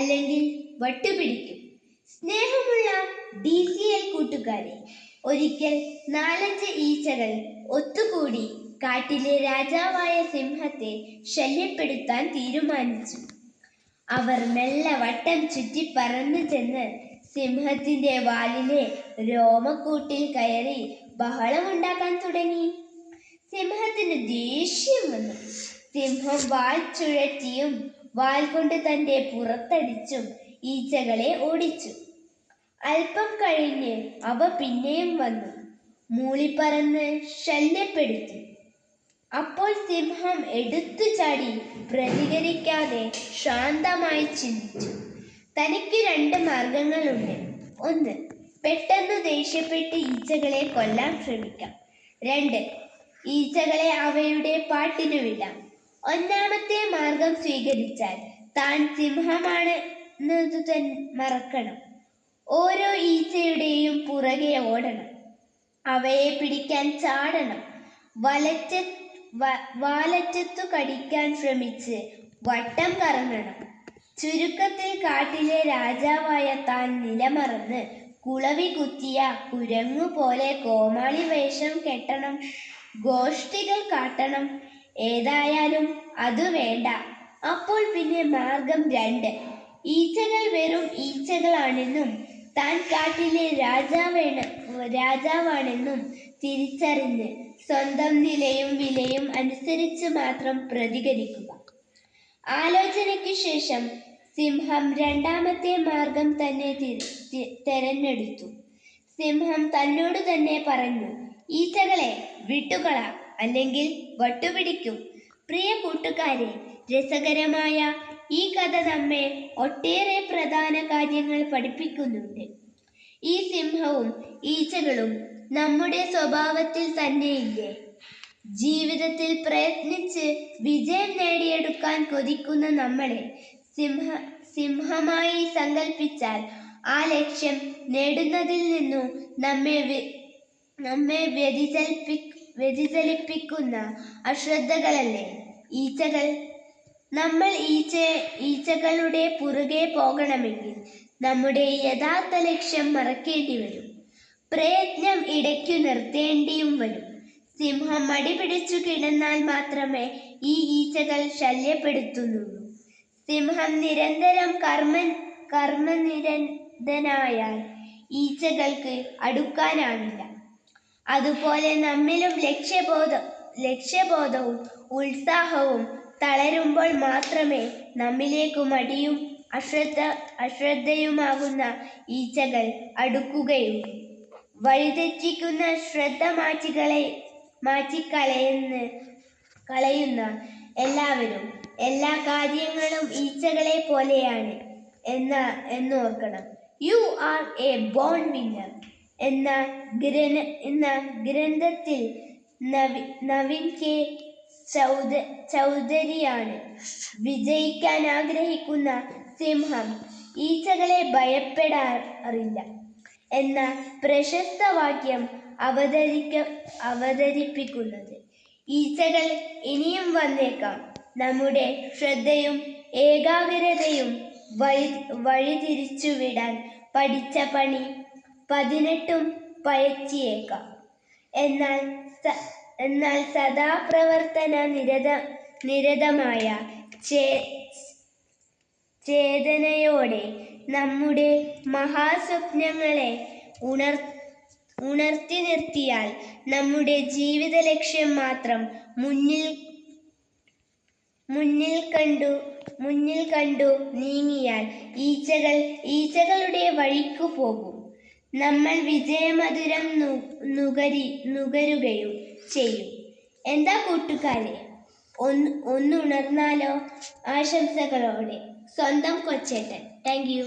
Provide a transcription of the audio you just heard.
അല്ലെങ്കിൽ വട്ടുപിടിക്കും. സ്നേഹമുള്ള D C L കൂട്ടുകാരെ ഒരിക്കൽ നാലഞ്ച് ഈച്ചകൾ ഒത്തുകൂടി കാട്ടിലെ രാജാവായ സിംഹത്തെ ശല്യപ്പെടുത്താൻ തീരുമാനിച്ചു. അവർ മെല്ലെ വട്ടം ചുറ്റി പറന്നു ചെന്ന് സിംഹത്തിന്റെ വാലിലെ രോമക്കൂട്ടിൽ കയറി ബഹളമുണ്ടാക്കാൻ തുടങ്ങി. സിംഹത്തിന് ദേഷ്യം വന്നു. സിംഹം വാൽ ചുഴറ്റിയും വാൽ കൊണ്ട് തന്റെ പുറത്തടിച്ചും ഈച്ചകളെ ഓടിച്ചു. അല്പം കഴിഞ്ഞ് അവ പിന്നെയും വന്നു. മൂളിപ്പറന്ന് ശല്യപ്പെടുത്തി അപ്പോൾ സിംഹം എടുത്തു ചാടി പ്രതികരിക്കാതെ ശാന്തമായി ചിന്തിച്ചു. തനിക്ക് രണ്ട് മാർഗങ്ങളുണ്ട്. ഒന്ന് പെട്ടെന്ന് ദേഷ്യപ്പെട്ട് ഈച്ചകളെ കൊല്ലാൻ ശ്രമിക്കാം. രണ്ട് ഈച്ചകളെ അവയുടെ പാട്ടിനു വിടാം. ഒന്നാമത്തെ മാർഗം സ്വീകരിച്ചാൽ താൻ സിംഹമാണ് എന്നത് തൻ മറക്കണം. ഓരോ ഈച്ചയുടെയും പുറകെ ഓടണം. അവയെ പിടിക്കാൻ ചാടണം. വലറ്റ വ- വാലറ്റത്തു കടിക്കാൻ ശ്രമിച്ച് വട്ടം കറങ്ങണം. ചുരുക്കത്തിൽ കാട്ടിലെ രാജാവായ താൻ നിലമറന്ന് കുളവി കുത്തിയ കുരങ്ങു പോലെ കോമാളി വേഷം കെട്ടണം. ഗോഷ്ഠികൾ കാട്ടണം. ഏതായാലും അത് വേണ്ട. അപ്പോൾ പിന്നെ മാർഗം രണ്ട്. ഈച്ചകൾ വെറും ഈച്ചകളാണെന്നും താൻ കാട്ടിലെ രാജാവേണ രാജാവാണെന്നും തിരിച്ചറിഞ്ഞ് സ്വന്തം നിലയും വിലയും അനുസരിച്ച് മാത്രം പ്രതികരിക്കുക. ആലോചനയ്ക്ക് ശേഷം സിംഹം രണ്ടാമത്തെ മാർഗം തന്നെ തിരഞ്ഞെടുത്തു. സിംഹം തന്നോട് തന്നെ പറഞ്ഞു ഈച്ചകളെ വിട്ടുകള അല്ലെങ്കിൽ വട്ടുപിടിക്കും. പ്രിയ കൂട്ടുകാരെ രസകരമായ ഈ കഥ നമ്മെ ഒട്ടേറെ പ്രധാന കാര്യങ്ങൾ പഠിപ്പിക്കുന്നുണ്ട്. ഈ സിംഹവും ഈച്ചകളും നമ്മുടെ സ്വഭാവത്തിൽ തന്നെയില്ലേ? ജീവിതത്തിൽ പ്രയത്നിച്ച് വിജയം നേടിയെടുക്കാൻ കൊതിക്കുന്ന നമ്മളെ സിംഹ സിംഹമായി സങ്കല്പിച്ചാൽ ആ ലക്ഷ്യം നേടുന്നതിൽ നിന്നു നമ്മെ നമ്മെ വ്യതിചലിപ്പി വ്യതിചലിപ്പിക്കുന്ന അശ്രദ്ധകളല്ലേ? ഈച്ചകൾ. നമ്മൾ ഈച്ച ഈച്ചകളുടെ പുറകെ പോകണമെങ്കിൽ നമ്മുടെ യഥാർത്ഥ ലക്ഷ്യം മറക്കേണ്ടി വരും. പ്രയത്നം ഇടയ്ക്കു നിർത്തേണ്ടിയും വരും. സിംഹം മടി പിടിച്ചു കിടന്നാൽ മാത്രമേ ഈ ഈച്ചകൾ ശല്യപ്പെടുത്തുന്നുള്ളൂ. സിംഹം നിരന്തരം കർമ്മ കർമ്മനിരന്തനായാൽ ഈച്ചകൾക്ക് അടുക്കാനാവില്ല. അതുപോലെ നമ്മിലും ലക്ഷ്യബോധം ലക്ഷ്യബോധവും ഉത്സാഹവും തളരുമ്പോൾ മാത്രമേ നമ്മിലേക്ക് മടിയും അശ്രദ്ധ അശ്രദ്ധയുമാകുന്ന ഈച്ചകൾ അടുക്കുകയും വഴിതെറ്റിക്കുന്ന ശ്രദ്ധ മാറ്റികളെ മാറ്റിക്കളയുന്ന കളയുന്ന എല്ലാവരും എല്ലാ കാര്യങ്ങളും ഈച്ചകളെ പോലെയാണ് എന്ന എന്നോർക്കണം you are a born winner എന്ന എന്ന ഗ്രന്ഥത്തിൽ നവി നവീൻ കെ. ചൗധരിയാണ്. വിജയിക്കാൻ ആഗ്രഹിക്കുന്ന സിംഹം ഈച്ചകളെ ഭയപ്പെടാറില്ല എന്ന പ്രശസ്ത വാക്യം അവതരിക്ക അവതരിപ്പിക്കുന്നത്. ഈച്ചകൾ ഇനിയും വന്നേക്കാം. നമ്മുടെ ശ്രദ്ധയും ഏകാഗ്രതയും വഴി വഴിതിരിച്ചുവിടാൻ പഠിച്ച പണി പതിനെട്ടും പയറ്റിയേക്കാം എന്നാൽ എന്നാൽ സദാപ്രവർത്തന നിരത നിരതമായ ചേ ചേതനയോടെ നമ്മുടെ മഹാസ്വപ്നങ്ങളെ ഉണർ ഉണർത്തി നിർത്തിയാൽ നമ്മുടെ ജീവിത ലക്ഷ്യം മാത്രം മുന്നിൽ മുന്നിൽ കണ്ടു മുന്നിൽ കണ്ടു നീങ്ങിയാൽ ഈച്ചകൾ ഈച്ചകളുടെ വഴിക്കു പോകും. നമ്മൾ വിജയമധുരം നുകരി നുകരുകയും ചെയ്യും. എന്താ കൂട്ടുകാരെ? ഒന്ന് ഒന്നുണർന്നാലോ? ആശംസകളോടെ. സ്വന്തം കൊച്ചേട്ടൻ. Thank you